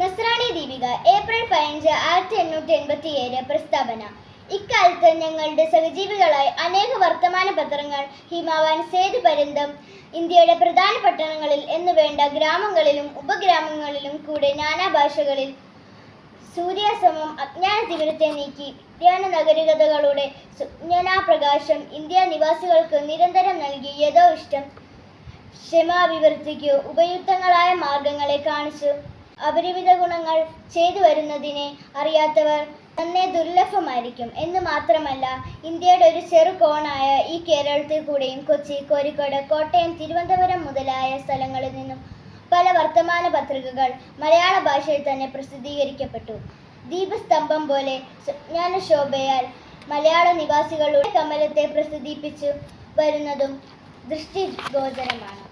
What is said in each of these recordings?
നസ്രാണി Deepika April പതിനഞ്ച് ആയിരത്തി എണ്ണൂറ്റി എൺപത്തി ഏഴ് പ്രസ്താവന. ഇക്കാലത്ത് ഞങ്ങളുടെ സഹജീവികളായി അനേക വർത്തമാന പത്രങ്ങൾ ഹിമാവാൻ സേതു പര്യന്തം ഇന്ത്യയുടെ പ്രധാന പട്ടണങ്ങളിൽ എന്നുവേണ്ട ഗ്രാമങ്ങളിലും ഉപഗ്രാമങ്ങളിലും കൂടെ നാനാഭാഷകളിൽ സൂര്യാസമം അജ്ഞാന തിമിരത്തെ നീക്കി വിജ്ഞാന നഗരികതകളുടെ സുജ്ഞാനാപ്രകാശം ഇന്ത്യ നിവാസികൾക്ക് നിരന്തരം നൽകി യഥോ ഇഷ്ടം ക്ഷമാഭിവൃദ്ധിക്കു ഉപയുക്തങ്ങളായ മാർഗങ്ങളെ കാണിച്ചു. അപരിമിത ഗുണങ്ങൾ ചെയ്തു വരുന്നതിനെ അറിയാത്തവർ തന്നെ ദുർലഭമായിരിക്കും. എന്ന് മാത്രമല്ല ഇന്ത്യയുടെ ഒരു ചെറു കോണായ ഈ കേരളത്തിൽ കൂടെയും കൊച്ചി കോഴിക്കോട് കോട്ടയം തിരുവനന്തപുരം മുതലായ സ്ഥലങ്ങളിൽ നിന്നും പല വർത്തമാന പത്രികകൾ മലയാള ഭാഷയിൽ തന്നെ പ്രസിദ്ധീകരിക്കപ്പെട്ടു. ദീപസ്തംഭം പോലെ സ്വജ്ഞാന ശോഭയാൽ മലയാള നിവാസികളുടെ കമലത്തെ പ്രസിദ്ധിപ്പിച്ചു വരുന്നതും ദൃഷ്ടിഗോചരമാണ്.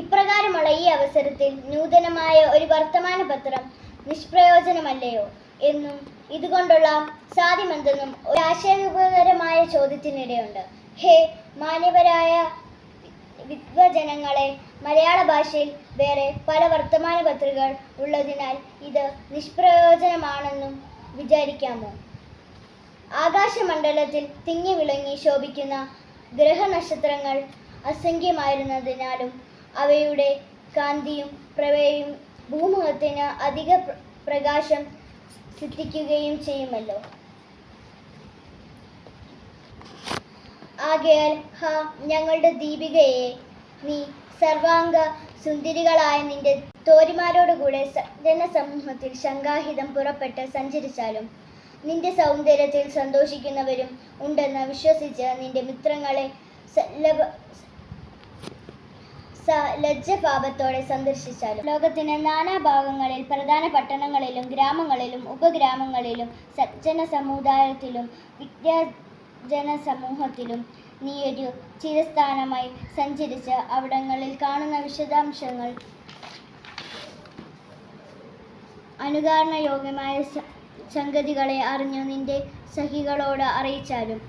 ഇപ്രകാരമുള്ള ഈ അവസരത്തിൽ നൂതനമായ ഒരു വർത്തമാന പത്രം നിഷ്പ്രയോജനമല്ലയോ എന്നും ഇതുകൊണ്ടുള്ള സാധ്യമെന്തെന്നും ഒരു ആശയപരമായ ചോദ്യത്തിനിടെയുണ്ട്. ഹേ മാന്യവരായ വിദ്വജനങ്ങളെ മലയാള ഭാഷയിൽ വേറെ പല വർത്തമാന പത്രികകൾ ഉള്ളതിനാൽ ഇത് നിഷ്പ്രയോജനമാണെന്നും വിചാരിക്കാമോ? ആകാശമണ്ഡലത്തിൽ തിങ്ങി വിളങ്ങി ശോഭിക്കുന്ന ഗ്രഹനക്ഷത്രങ്ങൾ അസംഖ്യമായിരുന്നതിനാലും അവയുടെ കാന്തിയും പ്രവയും ഭൂമുഖത്തിന് അധിക പ്രകാശം സിദ്ധിക്കുകയും ചെയ്യുമല്ലോ. ആകയാൽ ഹ ഞങ്ങളുടെ ദീപികയെ നീ സർവാംഗ സുന്ദരികളായ നിന്റെ തോരിമാരോടുകൂടെ ജനസമൂഹത്തിൽ ശങ്കാഹിതം പുറപ്പെട്ട് സഞ്ചരിച്ചാലും നിന്റെ സൗന്ദര്യത്തിൽ സന്തോഷിക്കുന്നവരും ഉണ്ടെന്ന് വിശ്വസിച്ച് നിന്റെ മിത്രങ്ങളെ ലജ്ജഭാവത്തോടെ സന്ദർശിച്ചാലും ലോകത്തിന് നാനാഭാഗങ്ങളിൽ പ്രധാന പട്ടണങ്ങളിലും ഗ്രാമങ്ങളിലും ഉപഗ്രാമങ്ങളിലും സജ്ജന സമുദായത്തിലും വിദ്യാജന സമൂഹത്തിലും നീ ഒരു ചിരസ്ഥാനമായി സഞ്ചരിച്ച് അവിടങ്ങളിൽ കാണുന്ന വിശദാംശങ്ങൾ അനുകരണ യോഗ്യമായ സംഗതികളെ അറിഞ്ഞു നിന്റെ സഹികളോട് അറിയിച്ചാലും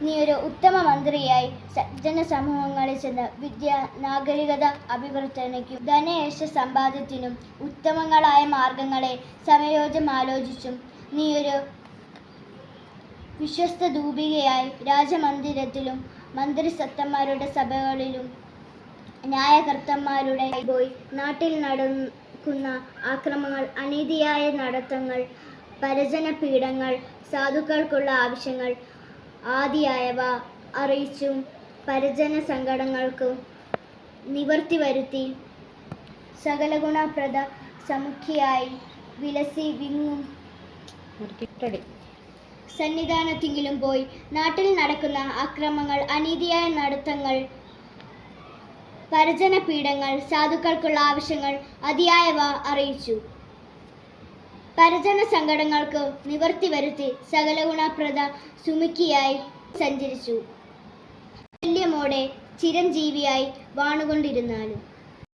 നീ ഒരു ഉത്തമ മന്ത്രിയായി സജ്ജന സമൂഹങ്ങളിൽ ചെന്ന് വിദ്യ നാഗരികത അഭിവർത്തനയ്ക്കും ധനയേശ സമ്പാദ്യത്തിനും ഉത്തമങ്ങളായ മാർഗങ്ങളെ സമയോജം ആലോചിച്ചും നീ ഒരു വിശ്വസ്ത ദൂപികയായി രാജമന്ദിരത്തിലും മന്ത്രിസത്തന്മാരുടെ സഭകളിലും ന്യായകർത്തന്മാരുടെ പോയി നാട്ടിൽ നടക്കുന്ന ആക്രമങ്ങൾ അനീതിയായ നടത്തങ്ങൾ പരജന പീഡങ്ങൾ സാധുക്കൾക്കുള്ള ആവശ്യങ്ങൾ ആദിയായവ അറിയിച്ചും പരിജന സങ്കടങ്ങൾക്കും നിവർത്തി വരുത്തി. സകല ഗുണപ്രദ സമുഖിയായി വിലസി വിങ്ങും. സന്നിധാനത്തെങ്കിലും പോയി നാട്ടിൽ നടക്കുന്ന അക്രമങ്ങൾ അനീതിയായ നടത്തങ്ങൾ പരജന പീഠങ്ങൾ സാധുക്കൾക്കുള്ള ആവശ്യങ്ങൾ അതിയായവ അറിയിച്ചു. പരജന സങ്കടങ്ങൾക്ക് നിവർത്തി വരുത്തി സകല ഗുണപ്രദ സുമുഖിയായി സഞ്ചരിച്ചു. ശല്യമോടെ ചിരഞ്ജീവിയായി വാണുകൊണ്ടിരുന്നാലും